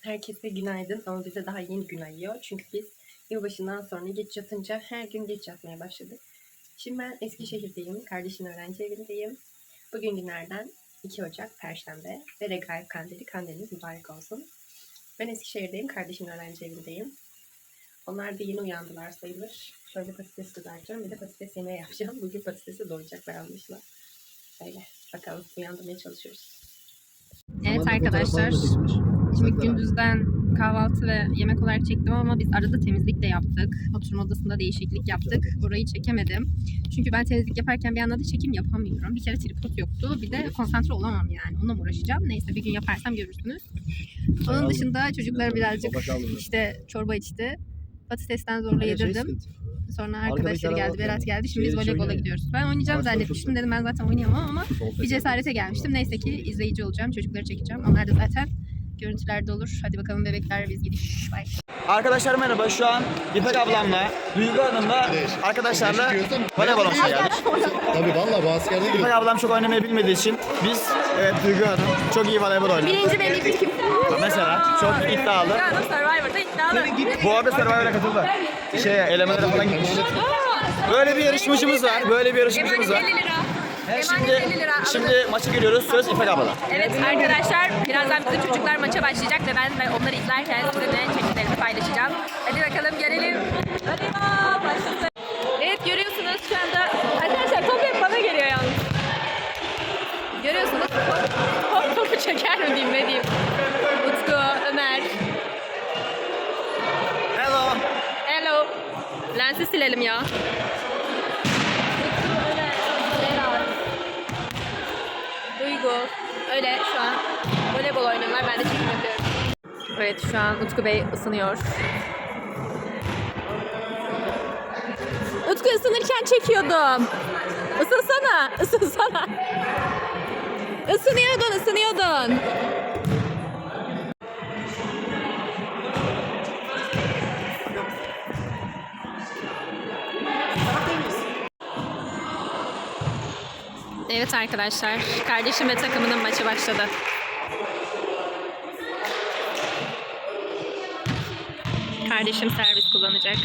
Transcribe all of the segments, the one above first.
Herkese günaydın ama bize daha yeni gün ayıyor. Çünkü biz yılbaşından sonra geç yatınca her gün geç yatmaya başladık. Şimdi ben Eskişehir'deyim. Kardeşimin öğrenci evindeyim. Bugün günlerden 2 Ocak Perşembe ve Regaib Kandili. Kandiliniz mübarek olsun. Ben Eskişehir'deyim. Kardeşimin öğrenci evindeyim. Onlar da yeni uyandılar sayılır. Şöyle patates kızartacağım. Bir de patates yemeği yapacağım. Bugün patatesi doyacaklar anlaşılan. Öyle. Bakalım uyandırmaya çalışıyoruz. Evet arkadaşlar. Şimdi gündüzden kahvaltı ve yemek olarak çektim ama biz arada temizlik de yaptık. Oturma odasında değişiklik yaptık. Orayı çekemedim. Çünkü ben temizlik yaparken bir anda da çekim yapamıyorum. Bir kere tripod yoktu. Bir de konsantre olamam yani. Onunla uğraşacağım? Neyse bir gün yaparsam görürsünüz. Onun dışında çocuklar birazcık işte çorba içti. Patatesten zorla yedirdim. Sonra arkadaşları geldi, Berat geldi. Şimdi biz voleybola gidiyoruz. Ben oynayacağım zannetmiştim. Dedim ben zaten oynayamam ama bir cesarete gelmiştim. Neyse ki izleyici olacağım. Çocukları çekeceğim. Onlar da zaten görüntülerde olur. Hadi bakalım bebekler biz gidiş. Bye. Arkadaşlar merhaba. Şu an İpek ablamla, Duygu Hanım'la arkadaşlarla voleybol oynamaya geldik. Tabii valla bu askerde İpek ablam çok oynamayı bilmediği için biz, evet Duygu Hanım çok iyi voleybol oynuyor. Birinci benim kim? Mesela çok iddialı. Hanım Survivor'da iddialı. Bu arada Survivor'a katıldı. Şey, elemelere falan gitmiş. Böyle bir yarışmacımız var. Böyle bir yarışmacımız var. 50 lira. He, Şimdi, şimdi maçı giriyoruz. Söz İpek ablada. Evet arkadaşlar birazdan bizim çocuklar maça başlayacak ve ben ve onları izlerken sizinle çekimlerimi paylaşacağım. Hadi bakalım gelelim. Hadi aa, başlasın. Evet görüyorsunuz şu anda arkadaşlar top hep bana geliyor yalnız. Görüyorsunuz top, top topu çeker mi diyeyim ne diyeyim. Utku, Ömer. Hello. Hello. Lensi silelim ya. Duygu. Öyle şu an voleybol oynuyorlar. Ben de çekim yapıyorum. Evet şu an Utku Bey ısınıyor. Utku ısınırken çekiyordum. Isınsana, ısınsana. Isınıyordun, ısınıyordun. Evet arkadaşlar, kardeşim ve takımının maçı başladı. Kardeşim servis kullanacak.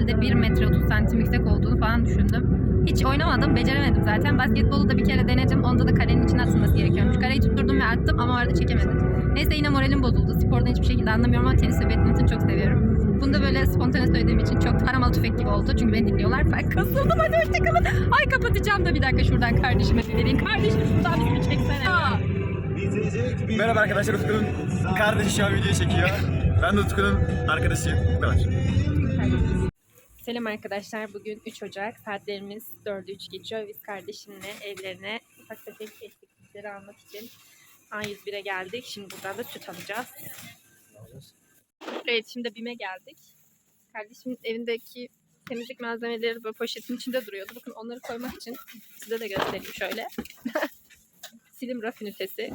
Herhalde 1 metre 30 santim yüksek olduğunu falan düşündüm. Hiç oynamadım, beceremedim zaten. Basketbolu da bir kere denedim. Onda da kalenin içine atılması gerekiyormuş. Kareyi tutturdum ve attım ama orada çekemedim. Neyse yine moralim bozuldu. Spordan hiçbir şekilde anlamıyorum ama tenis ve badminton çok seviyorum. Bunu da böyle spontane söylediğim için çok taramalı tüfek gibi oldu. Çünkü beni dinliyorlar. Ben kasıldım hadi hoşçakalın. Ay kapatacağım da bir dakika şuradan kardeşime dinleyin. Kardeşim şuradan bir çeksene. Aa. Merhaba arkadaşlar. Utku'nun kardeşi şu an video çekiyor. Ben de Utku'nun arkadaşıyım. Bu kadar. Selam arkadaşlar. Bugün 3 Ocak. Saatlerimiz 4'ü 3 geçiyor. Biz kardeşimle evlerine ufak tefek eksiklikleri almak için A101'e geldik. Şimdi buradan da süt alacağız. Evet şimdi BİM'e geldik. Kardeşimin evindeki temizlik malzemeleri böyle poşetin içinde duruyordu. Bakın onları koymak için size de göstereyim şöyle. Silim raf ünitesi.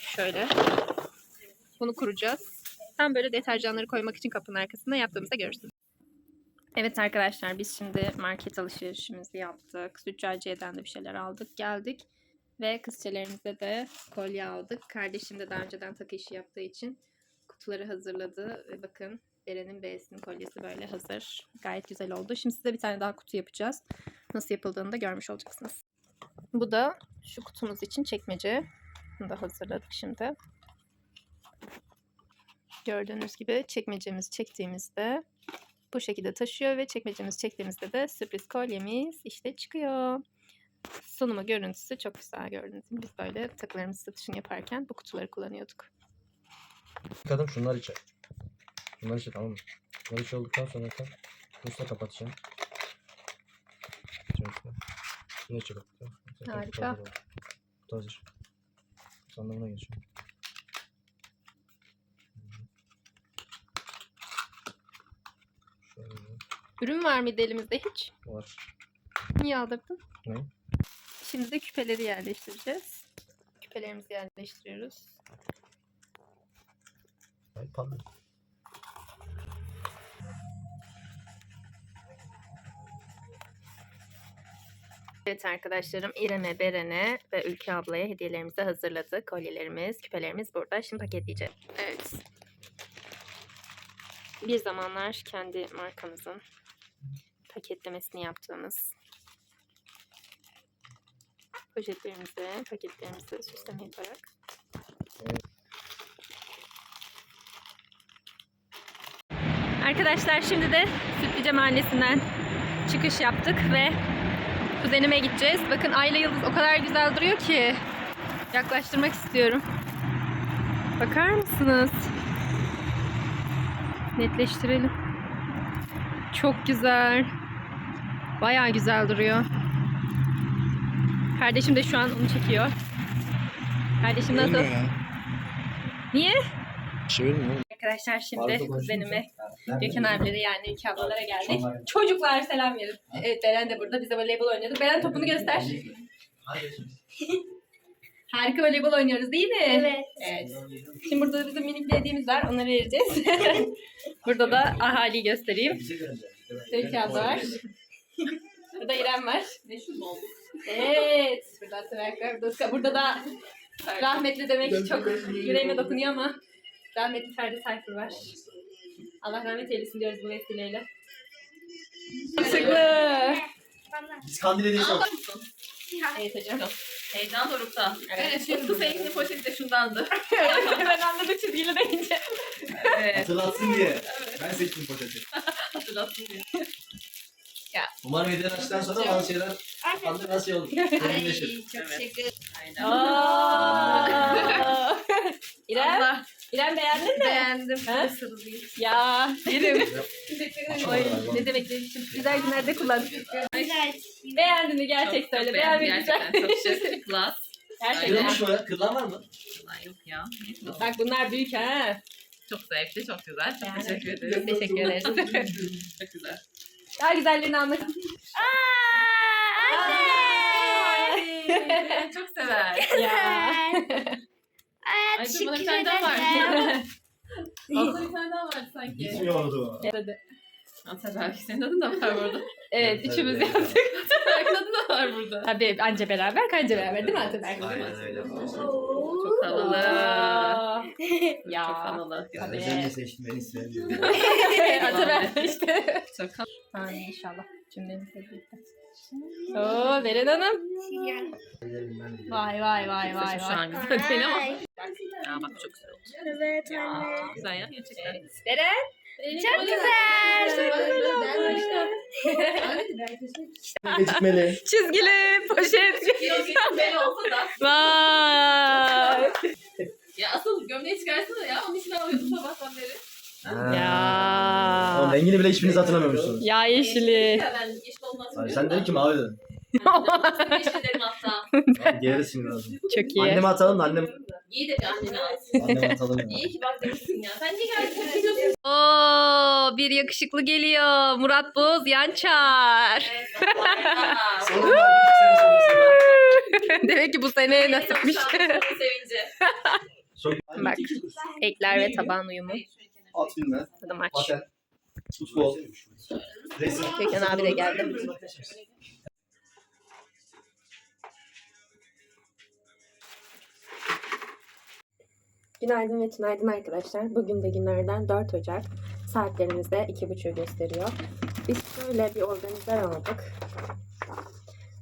Şöyle. Bunu kuracağız. Tam böyle deterjanları koymak için kapının arkasında yaptığımızda görürsünüz. Evet arkadaşlar biz şimdi market alışverişimizi yaptık. Züccaciye'den de bir şeyler aldık. Geldik. Ve kızçelerimize de kolye aldık. Kardeşim de daha önceden takı işi yaptığı için kutuları hazırladı. Ve bakın Beren'in B'sinin kolyesi böyle hazır. Gayet güzel oldu. Şimdi size bir tane daha kutu yapacağız. Nasıl yapıldığını da görmüş olacaksınız. Bu da şu kutumuz için çekmece. Bunu da hazırladık şimdi. Gördüğünüz gibi çekmecemizi çektiğimizde bu şekilde taşıyor ve çekmecemizi çektiğimizde de sürpriz kolyemiz işte çıkıyor. Sunumu görüntüsü çok güzel gördüğünüz gibi biz böyle takılarımızı satışını yaparken bu kutuları kullanıyorduk. Kadın şunlar içe. Şunlar içe tamam mı? Bunlar içe olduktan sonra da üstüne kapatacağım. Şöyle. Şunu içe kapatacağım. Harika. kutu hazır buna geçiyorum. Ürün var mıydı elimizde hiç? var. Niye aldırdın? Ne? Şimdi de küpeleri yerleştireceğiz. Küpelerimizi yerleştiriyoruz. Ay pardon. Evet arkadaşlarım İrem'e, Beren'e ve Ülke ablaya hediyelerimizi hazırladık. Kolyelerimiz, küpelerimiz burada. Şimdi paketleyeceğiz. Evet. Bir zamanlar kendi markamızın paketlemesini yaptığımız poşetlerimizi, paketlerimizi süsleme yaparak Arkadaşlar şimdi de Sütlüce Mahallesi'nden çıkış yaptık ve kuzenime gideceğiz. Bakın Ayla Yıldız o kadar güzel duruyor ki yaklaştırmak istiyorum. Bakar mısınız? Netleştirelim. Çok güzel. Bayağı güzel duruyor. Kardeşim de şu an onu çekiyor. Kardeşim nasıl? Niye? Çevirin oğlum. Arkadaşlar şimdi kuzenime? Gökhan abilere yani Ülke ablalara geldik. Çocuklar selam verin. Evet Beren de burada. Biz de voleybol oynadık. Beren topunu göster. Harika voleybol oynuyoruz değil mi? Evet. Evet. Şimdi burada da bizim minik bir hediyemiz var. Onları vereceğiz. burada da ahaliyi göstereyim. Abla var. Burada İrem var. Evet. Burada var. Burada, burada da rahmetli demek çok yüreğime dokunuyor ama rahmetli Ferdi Tayfur var. Allah rahmet eylesin diyoruz bu vesileyle. Yakışıklı. Biz kandil hediyesi aldık. Evet hocam. Heyecan dorukta. Evet. Evet, bu senin poşeti de şundandı. ben anladım çizgili deyince. Evet, Hatırlatsın diye. Ben seçtim poşeti. hatırlatsın diye. Umarım hediye açtıktan sonra bazı şeyler adı nasıl olur. Derinleşir. çok. Aynen. Aa. İrem, Allah İrem beğendin mi? beğendim. Ha? Sarılayım. Ya Oy, galiba. ne demek demiştim. Güzel günlerde kullan. Güzel. Beğendin mi gerçek Çok- söyle. çok Beğenmedin. Gerçekten çok şık. Klas. Gerçekten. Kırılmış mı? Kırılan var mı? Yok ya. Neyse. Bak bunlar büyük ha. Çok zevkli, çok güzel. Çok Yani. teşekkür ederim. Teşekkür ederiz. Çok güzel. Daha güzellerini almak Ay, çok sever. Ya. Ay, Ay, dur, teşekkür bana bir tane daha var. ederim. Aslında bir tane daha var sanki. Gitmiyordu. Hadi. Ataberk, senin adın da var burada. Evet, Evet, üçümüz yaptık. Ataberk'in adı da var burada. Tabii anca beraber, kanca beraber değil mi Ataberk? Aynen öyle. Havalı. Aa. Çok Ya. havalı. Tabii. Özenle seçtim beni sevmiyorum. Ataberk işte. Çok havalı. Aynen inşallah. Cümlemizle birlikte. Oo Beren Hanım. Vay vay vay vay Şu vay. an güzel değil ama. Ay, Ya bak çok güzel oldu. Evet anne. Güzel ya gerçekten. Beren. Çok güzel. Gecikmeli. Çizgili poşet. Böyle olsa da. Vay. Ya asıl gömleği çıkarsana ya. Onun için alıyordum sabahtan beri. Oğlum Ya. rengini bile hiçbiriniz hatırlamıyormuşsunuz. Ya yeşili. Ya ben yeşil olmaz. Sen dedin ki mavi dedin. Yeşil dedim hatta. Diğeri sinir lazım. Çok iyi. Anneme atalım da annem. İyi dedi annene at. Anneme atalım ya. İyi ki bak demişsin ya. Sen niye geldin? Oo, bir yakışıklı geliyor. Murat Boz Yançar. Bir. Demek ki bu sene nasipmiş. Çok Bak. Ekler ve taban uyumu. At bilme. Hadi maç. Paten. Futbol. Resim. Gökhan abi de geldi. Günaydın ve tünaydın arkadaşlar. Bugün de günlerden 4 Ocak. Saatlerimiz de 2.30'u gösteriyor. Biz şöyle bir organizer aldık.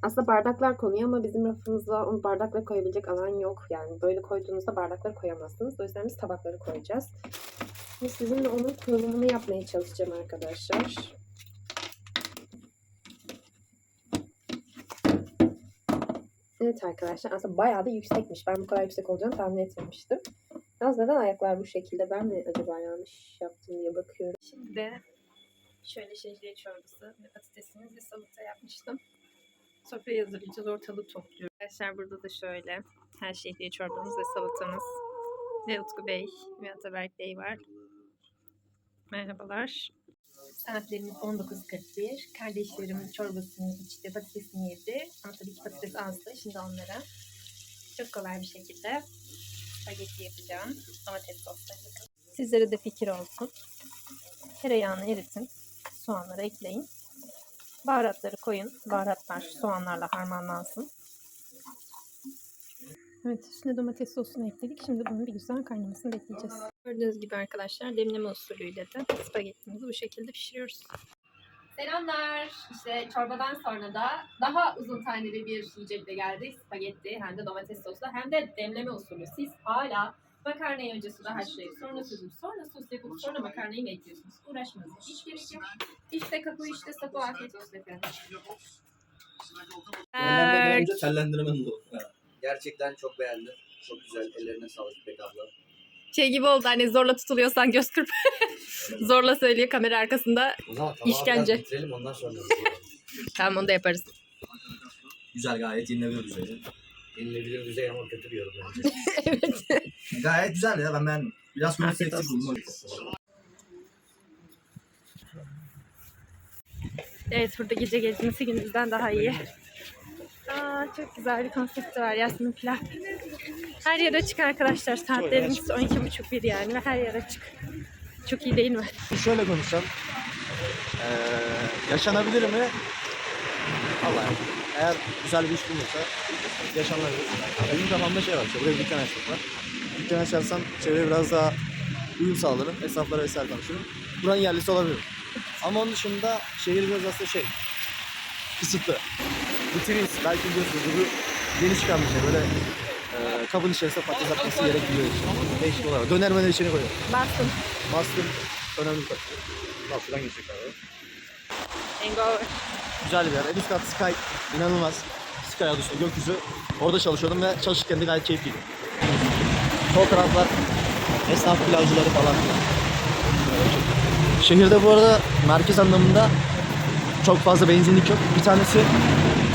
Aslında bardaklar konuyor ama bizim rafımızda onu bardakla koyabilecek alan yok. Yani böyle koyduğunuzda bardakları koyamazsınız. O yüzden biz tabakları koyacağız. Ve sizinle onun kurulumunu yapmaya çalışacağım arkadaşlar. Evet arkadaşlar aslında bayağı da yüksekmiş. Ben bu kadar yüksek olacağını tahmin etmemiştim. Yalnız neden ayaklar bu şekilde? Ben mi acaba yanlış yaptım diye bakıyorum. Şimdi de şöyle şehriye çorbası ve patatesimiz ve salata yapmıştım. Sofrayı hazırlayacağız. Ortalığı topluyoruz. Arkadaşlar burada da şöyle her şehriye çorbamız ve salatamız. Ve Utku Bey ve Ataberk Bey var. Merhabalar. Saatlerimiz 19.41. Kardeşlerim çorbasını içti, patatesini yedi. Ama tabii ki patates azdı. Şimdi onlara çok kolay bir şekilde spagetti yapacağım. Domates sosları. Sizlere de fikir olsun. Tereyağını eritin. Soğanları ekleyin. Baharatları koyun. Baharatlar soğanlarla harmanlansın. Evet üstüne domates sosunu ekledik. Şimdi bunun bir güzel kaynamasını bekleyeceğiz. Gördüğünüz gibi arkadaşlar demleme usulüyle de spagettimizi bu şekilde pişiriyoruz. Selamlar. İşte çorbadan sonra da daha uzun taneli bir yiyecekle geldik. Spagetti hem de domates soslu hem de demleme usulü. Siz hala makarnayı önce suda haşlayıp sonra süzüp sonra sos yapıp sonra makarnayı mı ekliyorsunuz? Uğraşmanıza hiç gerek yok. İşte kapı işte sapı afiyet olsun efendim. Evlenmeden önce tellendirmen oldu. Gerçekten çok beğendim. Çok güzel. Ellerine sağlık İpek abla. Şey gibi oldu hani zorla tutuluyorsan göz kırp. zorla söylüyor kamera arkasında. O zaman tabağı İşkence. biraz bitirelim ondan sonra. Tamam onu da yaparız. güzel gayet yenilebilir düzeyde. Yenilebilir düzey ama kötü bir yorum bence. evet. gayet güzel ya ben beğendim. Biraz olsun. buldum. Evet burada gece gezmesi gündüzden daha iyi. Aa, çok güzel bir konsepti var Yasmin Pilav. Her yer açık arkadaşlar. Saatlerimiz 12.30 bir yani ve her yer açık. Çok iyi değil mi? Şöyle konuşacağım. Ee, yaşanabilir mi? Allah Eğer güzel bir iş bulursa yaşanabilir. Benim kafamda şey var. işte, Buraya bir dükkan açmak var. Dükkan açarsam çevreye biraz daha uyum sağlarım. Esnaflara vesaire tanışırım. Buranın yerlisi olabilirim. Ama onun dışında şehir biraz aslında şey kısıtlı. Vitriniz belki biliyorsunuz bu yeni çıkan bir şey. Böyle e, kabın içerisinde patates atması gerekiyor. Değişik olarak. Döner mener içine koyuyor. Bastım. Bastım. Önemli bir tabii. Bak şuradan geçecek abi. Hangover. Güzel bir yer. En üst kat Sky. inanılmaz. Sky adı üstünde gökyüzü. Orada çalışıyordum ve çalışırken de gayet keyifliydi. Sol taraflar esnaf pilavcıları falan. Şehirde bu arada merkez anlamında çok fazla benzinlik yok. Bir tanesi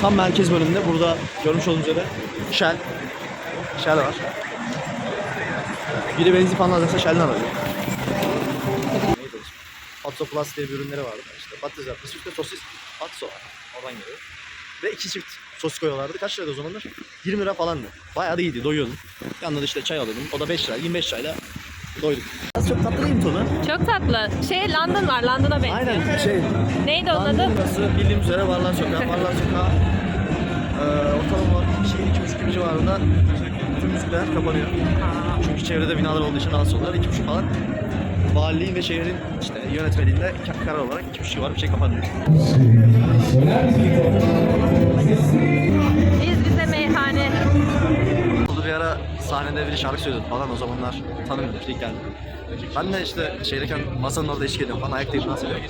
tam merkez bölümünde. Burada görmüş olduğunuz üzere Shell. Shell var. Biri benzin falan alacaksa Shell'den alıyor. Patso Plus diye bir ürünleri vardı. İşte patates yapması, üstte sosis, patso var. Oradan geliyor. Ve iki çift sosis koyuyorlardı. Kaç liraydı o zamanlar? 20 lira falandı. Bayağı da iyiydi, doyuyordum. Yanında da işte çay alıyordum. O da 5 lira, 25 lirayla doyduk. Az çok tatlı değil mi tonu? Çok tatlı. Şey London var. London'a benziyor. Aynen şey. Neydi onun adı? Burası bildiğim üzere Varlar Sokağı. Varlar Sokağı e, ortalama iki buçuk gibi civarında müzikler kapanıyor. Çünkü çevrede binalar olduğu için rahatsız oluyorlar. İki buçuk falan. Valiliğin ve şehrin işte yönetmeliğinde ka- karar olarak iki buçuk civarı bir şey kapanıyor. Biz bize meyhane. Oldu bir ara sahnede biri şarkı söylüyordu falan o zamanlar tanımıyordum işte ilk geldi. Ben de işte şeydeyken masanın orada eşlik ediyorum falan ayaktayım dans ediyorum.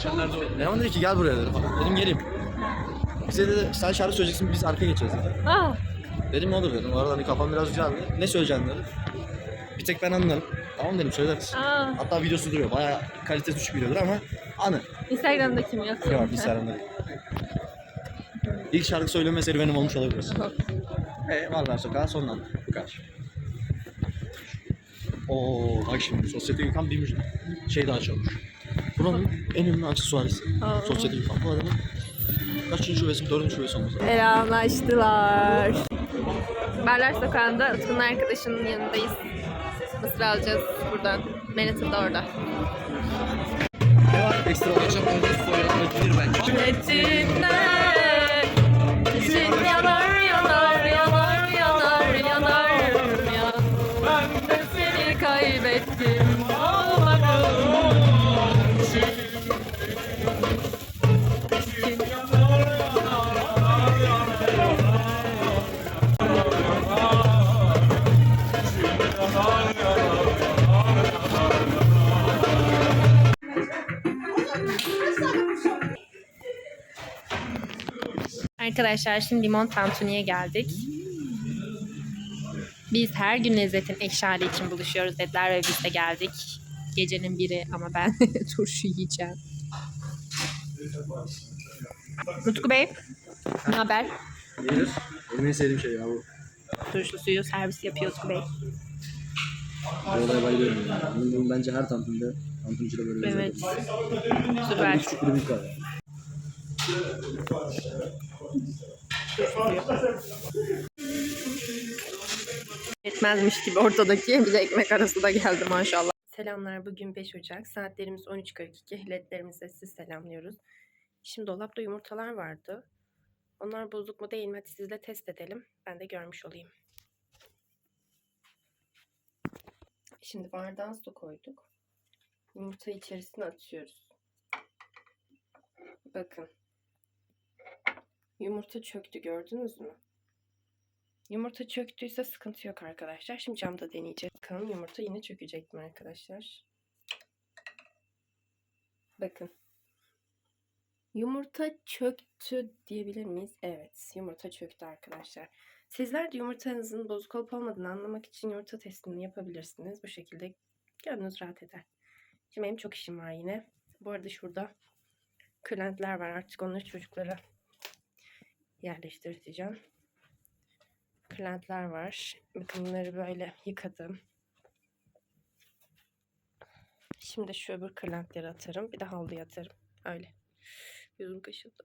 Leman dedi ki gel buraya dedi falan. Dedim geleyim. Bize dedi sen şarkı söyleyeceksin biz arkaya geçeceğiz dedi. Ah, Dedim olur dedim. O arada hani kafam biraz güzeldi. Ne söyleyeceksin dedi. Bir tek ben anlarım. Tamam dedim söyleriz. aa. Hatta videosu duruyor. Bayağı kalitesi düşük videodur ama anı. Instagram'da kim yok? Yok Instagram'da değil. İlk şarkı söyleme serüvenim olmuş olabilir. E Varlar Sokağı sonlandı. Bu kadar. Oo bak şimdi Sosyete Gökhan bir müzik şey daha çalmış. Buranın en ünlü aksesuarisi. Sosyete Gökhan. Bu adamın kaçıncı şubesi? Dördüncü şubesi olması lazım. Selamlaştılar. Berler Sokağı'nda Utku'nun arkadaşının yanındayız. Mısır alacağız buradan. Manhattan da orada. Ne var? Ekstra önce soyulabilir bence. Retinler Arkadaşlar şimdi limon tantuniye geldik. Biz her gün lezzetin ekşali için buluşuyoruz dediler ve biz de geldik. Gecenin biri ama ben turşu yiyeceğim. Utku Bey, ne haber? Gelir. Benim en sevdiğim şey ya bu. Turşu suyu servis yapıyor Utku Bey. Bu olaya bayılıyorum ya. Bunun, bunun bence her tantunda, tantuncuda böyle Evet. lezzet. Süper. Küçük bir var. Yetmezmiş gibi ortadaki bir de ekmek arası da geldi maşallah. Selamlar. Bugün 5 Ocak. Saatlerimiz 13.42. Ledlerimizi siz selamlıyoruz. Şimdi dolapta yumurtalar vardı. Onlar bozuk mu değil mi? Hadi sizle test edelim. Ben de görmüş olayım. Şimdi bardağa su koyduk. Yumurtayı içerisine atıyoruz. Bakın. Yumurta çöktü gördünüz mü? Yumurta çöktüyse sıkıntı yok arkadaşlar. Şimdi camda deneyeceğiz. Bakalım yumurta yine çökecek mi arkadaşlar? Bakın. Yumurta çöktü diyebilir miyiz? Evet. Yumurta çöktü arkadaşlar. Sizler de yumurtanızın bozuk olup olmadığını anlamak için yumurta testini yapabilirsiniz. Bu şekilde gönlünüz rahat eder. Şimdi benim çok işim var yine. Bu arada şurada kırlentler var. Artık onları çocuklara yerleştireceğim kırlentler var. Bakın bunları böyle yıkadım. Şimdi şu öbür kırlentleri atarım. Bir de havluya atarım. Öyle. Yüzüm kaşındı.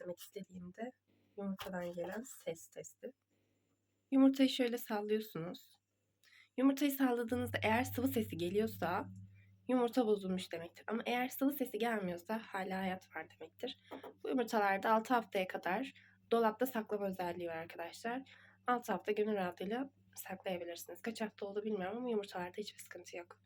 Demek istediğimde yumurtadan gelen ses testi. Yumurtayı şöyle sallıyorsunuz. Yumurtayı salladığınızda eğer sıvı sesi geliyorsa yumurta bozulmuş demektir. Ama eğer sıvı sesi gelmiyorsa hala hayat var demektir. Bu yumurtalarda 6 haftaya kadar dolapta saklama özelliği var arkadaşlar. 6 hafta gönül rahatlığıyla saklayabilirsiniz. Kaç hafta oldu bilmiyorum ama yumurtalarda hiçbir sıkıntı yok.